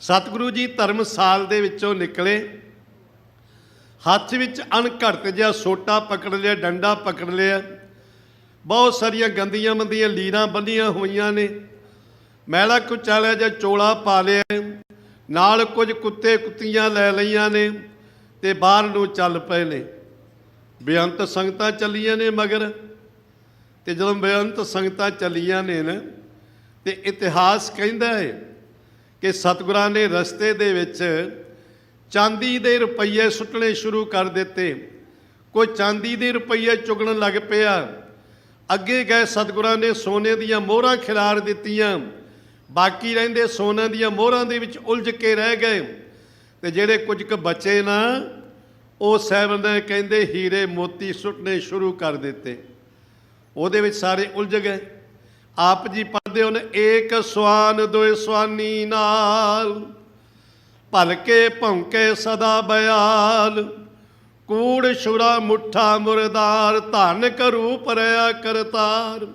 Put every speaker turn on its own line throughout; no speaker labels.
ਸਤਿਗੁਰੂ ਜੀ ਧਰਮਸਾਲ ਦੇ ਵਿੱਚੋਂ ਨਿਕਲੇ। ਹੱਥ ਵਿੱਚ ਅਣਘੜਤ ਜਿਹਾ ਸੋਟਾ ਪਕੜ ਲਿਆ, ਡੰਡਾ ਪਕੜ ਲਿਆ। ਬਹੁਤ ਸਾਰੀਆਂ ਗੰਦੀਆਂ ਮੰਦੀਆਂ ਲੀਰਾਂ ਬੰਨੀਆਂ ਹੋਈਆਂ ਨੇ। ਮੈਲਾ ਕੁਚਾਲਿਆ ਜਾਂ ਚੋਲਾ ਪਾ ਲਿਆ। ਨਾਲ ਕੁਝ ਕੁੱਤੇ ਕੁੱਤੀਆਂ ਲੈ ਲਈਆਂ ਨੇ ਤੇ ਬਾਹਰ ਨੂੰ ਚੱਲ ਪਏ ਨੇ। ਬੇਅੰਤ ਸੰਗਤਾਂ ਚੱਲੀਆਂ ਨੇ ਮਗਰ ਤੇ ਜਦੋਂ ਬੇਅੰਤ ਸੰਗਤਾਂ ਚੱਲੀਆਂ ਨੇ ਨਾ, ਤੇ ਇਤਿਹਾਸ ਕਹਿੰਦਾ ਹੈ ਕਿ ਸਤਿਗੁਰਾਂ ਨੇ ਰਸਤੇ ਦੇ ਵਿੱਚ ਚਾਂਦੀ ਦੇ ਰੁਪਈਏ ਸੁੱਟਣੇ ਸ਼ੁਰੂ ਕਰ ਦਿੱਤੇ। ਕੋਈ ਚਾਂਦੀ ਦੇ ਰੁਪਈਏ ਚੁਗਣ ਲੱਗ ਪਿਆ। ਅੱਗੇ ਗਏ ਸਤਿਗੁਰਾਂ ਨੇ ਸੋਨੇ ਦੀਆਂ ਮੋਹਰਾਂ ਖਿਲਾਰ ਦਿੱਤੀਆਂ। ਬਾਕੀ ਰਹਿੰਦੇ ਸੋਨਾ ਦੀਆਂ ਮੋਹਰਾਂ ਦੇ ਵਿੱਚ ਉਲਝ ਕੇ ਰਹਿ ਗਏ। ਤੇ ਜਿਹੜੇ ਕੁਝ ਕੁ ਬਚੇ ਨਾ, ਉਹ ਸਾਹਿਬ ਨੇ ਕਹਿੰਦੇ ਹੀਰੇ ਮੋਤੀ ਸੁੱਟਣੇ ਸ਼ੁਰੂ ਕਰ ਦਿੱਤੇ। ਉਹਦੇ ਵਿੱਚ ਸਾਰੇ ਉਲਝ ਗਏ। ਆਪ ਜੀ ਪੜ੍ਹਦੇ ਹਨ ਏਕ ਸਵਾਨ ਦੋਇ ਸਵਾਨੀ ਨਾਲ। ਭਲਕੇ ਭੌਂਕੇ ਸਦਾ ਬਿਆਲ। ਕੂੜ ਸ਼ੁਰਾ ਮੁੱਠਾ ਮੁਰਦਾਰ, ਧਾਨਕ ਰੂਪ ਰਿਆ ਕਰਤਾਰ।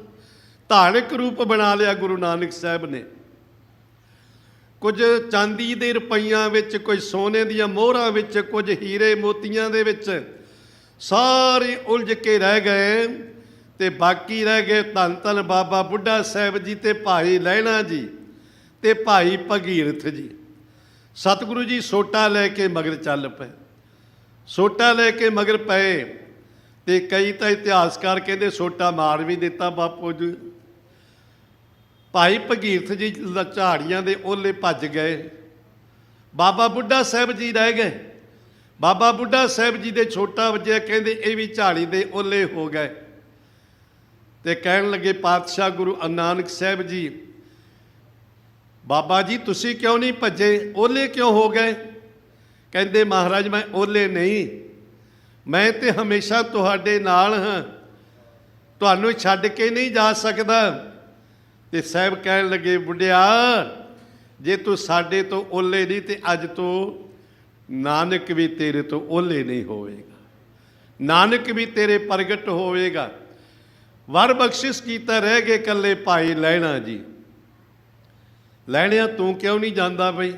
ਧਾਨਕ ਰੂਪ ਬਣਾ ਲਿਆ ਗੁਰੂ ਨਾਨਕ ਸਾਹਿਬ ਨੇ। ਕੁਝ ਚਾਂਦੀ ਦੇ ਰੁਪਈਆਂ ਵਿੱਚ, ਕੁਝ ਸੋਨੇ ਦੀਆਂ ਮੋਹਰਾਂ ਵਿੱਚ, ਕੁਝ ਹੀਰੇ ਮੋਤੀਆਂ ਦੇ ਵਿੱਚ ਸਾਰੇ ਉਲਝ ਕੇ ਰਹਿ ਗਏ। ਤੇ ਬਾਕੀ ਰਹਿ ਗਏ ਧੰਨ ਧੰਨ ਬਾਬਾ ਬੁੱਢਾ ਸਾਹਿਬ ਜੀ ਤੇ ਭਾਈ ਲਹਿਣਾ ਜੀ ਤੇ ਭਾਈ ਭਗੀਰਥ ਜੀ। ਸਤਿਗੁਰੂ ਜੀ ਸੋਟਾ ਲੈ ਕੇ ਮਗਰ ਚੱਲ ਪਏ। ਸੋਟਾ ਲੈ ਕੇ ਮਗਰ ਪਏ ਤੇ ਕਈ ਤਾਂ ਇਤਿਹਾਸਕਾਰ ਕਹਿੰਦੇ ਸੋਟਾ ਮਾਰ ਵੀ ਦਿੱਤਾ ਬਾਪੂ ਜੀ। ਭਾਈ ਭਗੀਰਥ ਜੀ ਝਾੜੀਆਂ ਦੇ ਓਲੇ ਭੱਜ ਗਏ। ਬਾਬਾ ਬੁੱਢਾ ਸਾਹਿਬ ਜੀ ਰਹਿ ਗਏ। ਬਾਬਾ ਬੁੱਢਾ ਸਾਹਿਬ ਜੀ ਦੇ ਛੋਟਾ ਵੱਜਿਆ ਕਹਿੰਦੇ ਇਹ ਵੀ ਝਾੜੀ ਦੇ ਓਲੇ ਹੋ ਗਏ। ਤੇ ਕਹਿਣ ਲੱਗੇ, ਪਾਤਸ਼ਾਹ ਗੁਰੂ ਨਾਨਕ ਸਾਹਿਬ ਜੀ, ਬਾਬਾ ਜੀ, ਤੁਸੀਂ ਕਿਉਂ ਨਹੀਂ ਭੱਜੇ? ਓਲੇ ਕਿਉਂ ਹੋ ਗਏ? ਕਹਿੰਦੇ, ਮਹਾਰਾਜ, ਮੈਂ ਓਲੇ ਨਹੀਂ। ਮੈਂ ਤੇ ਹਮੇਸ਼ਾ ਤੁਹਾਡੇ ਨਾਲ ਹਾਂ। ਤੁਹਾਨੂੰ ਛੱਡ ਕੇ ਨਹੀਂ ਜਾ ਸਕਦਾ। ਤੇ ਸਾਹਿਬ ਕਹਿਣ ਲੱਗੇ ਬੁੱਢਿਆ ਜੇ ਤੂੰ ਸਾਡੇ ਤੋਂ ਓਲੇ ਨਹੀਂ, ਤੇ ਅੱਜ ਤੋਂ ਨਾਨਕ ਵੀ ਤੇਰੇ ਤੋਂ ਓਲੇ ਨਹੀਂ ਹੋਵੇਗਾ। ਨਾਨਕ ਵੀ ਤੇਰੇ ਪ੍ਰਗਟ ਹੋਵੇਗਾ। ਵਰ ਬਖਸ਼ਿਸ਼ ਕੀਤਾ, ਰਹਿ ਗਏ ਕੱਲੇ ਭਾਈ ਲੈਣਾ ਜੀ। ਲੈਣਿਆ ਤੂੰ ਕਿਉਂ ਨਹੀਂ ਜਾਂਦਾ ਬਈ?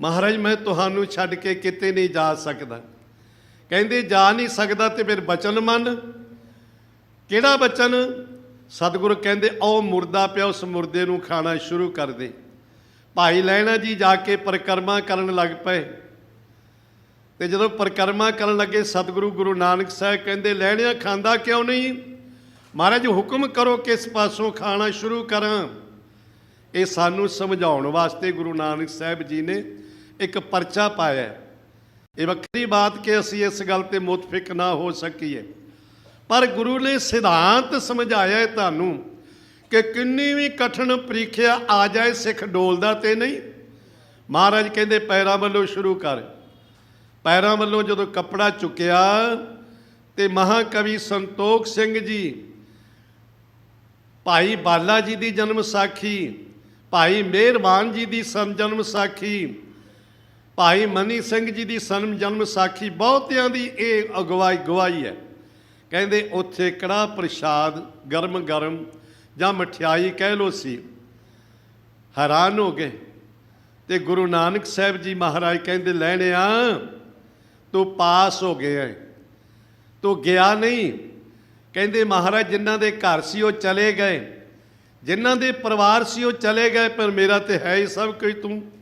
ਮਹਾਰਾਜ, ਮੈਂ ਤੁਹਾਨੂੰ ਛੱਡ ਕੇ ਕਿਤੇ ਨਹੀਂ ਜਾ ਸਕਦਾ। ਕਹਿੰਦੇ, ਜਾ ਨਹੀਂ ਸਕਦਾ ਤੇ ਫਿਰ ਬਚਨ ਮੰਨ। ਕਿਹੜਾ ਬਚਨ? ਸਤਿਗੁਰੂ ਕਹਿੰਦੇ ਉਹ ਮੁਰਦਾ ਪਿਆ, ਉਸ ਮੁਰਦੇ ਨੂੰ ਖਾਣਾ ਸ਼ੁਰੂ ਕਰ ਦੇ। ਭਾਈ ਲੈਣਾ ਜੀ ਜਾ ਕੇ ਪਰਿਕਰਮਾ ਕਰਨ ਲੱਗ ਪਏ। ਤੇ ਜਦੋਂ ਪਰਿਕਰਮਾ ਕਰਨ ਲੱਗੇ ਸਤਿਗੁਰੂ ਗੁਰੂ ਨਾਨਕ ਸਾਹਿਬ ਕਹਿੰਦੇ, ਲੈਣਿਆ ਖਾਂਦਾ ਕਿਉਂ ਨਹੀਂ? ਮਹਾਰਾਜ ਹੁਕਮ ਕਰੋ ਕਿਸ ਪਾਸੋਂ ਖਾਣਾ ਸ਼ੁਰੂ ਕਰਾਂ। ਇਹ ਸਾਨੂੰ ਸਮਝਾਉਣ ਵਾਸਤੇ ਗੁਰੂ ਨਾਨਕ ਸਾਹਿਬ ਜੀ ਨੇ ਇੱਕ ਪਰਚਾ ਪਾਇਆ ਇਹ ਵੱਖਰੀ ਬਾਤ ਕਿ ਅਸੀਂ ਇਸ ਗੱਲ ਤੇ ਮੁਤਫਿਕ ਨਾ ਹੋ ਸਕੀਏ। ਪਰ ਗੁਰੂ ਨੇ ਸਿਧਾਂਤ ਸਮਝਾਇਆ ਤੁਹਾਨੂੰ ਕਿ ਕਿੰਨੀ ਵੀ ਕਠਿਨ ਪ੍ਰੀਖਿਆ ਆ ਜਾਏ, ਸਿੱਖ ਡੋਲਦਾ ਤੇ ਨਹੀਂ। ਮਹਾਰਾਜ ਕਹਿੰਦੇ, ਪੈਰਾਂ ਵੱਲੋਂ ਸ਼ੁਰੂ ਕਰ। ਪੈਰਾਂ ਵੱਲੋਂ ਜਦੋਂ ਕੱਪੜਾ ਚੁੱਕਿਆ ਤੇ ਮਹਾਕਵੀ ਸੰਤੋਖ ਸਿੰਘ ਜੀ, ਭਾਈ ਬਾਲਾ ਜੀ ਦੀ ਜਨਮ ਸਾਖੀ, ਭਾਈ ਮਿਹਰਬਾਨ ਜੀ ਦੀ ਸਨ ਜਨਮ ਸਾਖੀ, ਭਾਈ ਮਨੀ ਸਿੰਘ ਜੀ ਦੀ ਸਨ ਜਨਮ ਸਾਖੀ, ਬਹੁਤਿਆਂ ਦੀ ਇਹ ਅਗਵਾਈ ਗਵਾਈ ਹੈ। ਕਹਿੰਦੇ ਉੱਥੇ ਕੜਾ ਪ੍ਰਸ਼ਾਦ ਗਰਮ ਗਰਮ ਜਾਂ ਮਠਿਆਈ ਕਹਿ ਲੋ ਸੀ। ਹੈਰਾਨ ਹੋ ਗਏ ਤੇ ਗੁਰੂ ਨਾਨਕ ਸਾਹਿਬ ਜੀ ਮਹਾਰਾਜ ਕਹਿੰਦੇ ਲੈਣਿਆ ਤੂੰ ਪਾਸ ਹੋ ਗਿਆ ਹੈ। ਤੂੰ ਗਿਆ ਨਹੀਂ। ਕਹਿੰਦੇ ਮਹਾਰਾਜ, ਜਿਨ੍ਹਾਂ ਦੇ ਘਰ ਸੀ ਉਹ ਚਲੇ ਗਏ। ਜਿਨ੍ਹਾਂ ਦੇ ਪਰਿਵਾਰ ਸੀ ਉਹ ਚਲੇ ਗਏ, ਪਰ ਮੇਰਾ ਤੇ ਹੈ ਹੀ ਸਭ ਕੁਝ ਤੂੰ।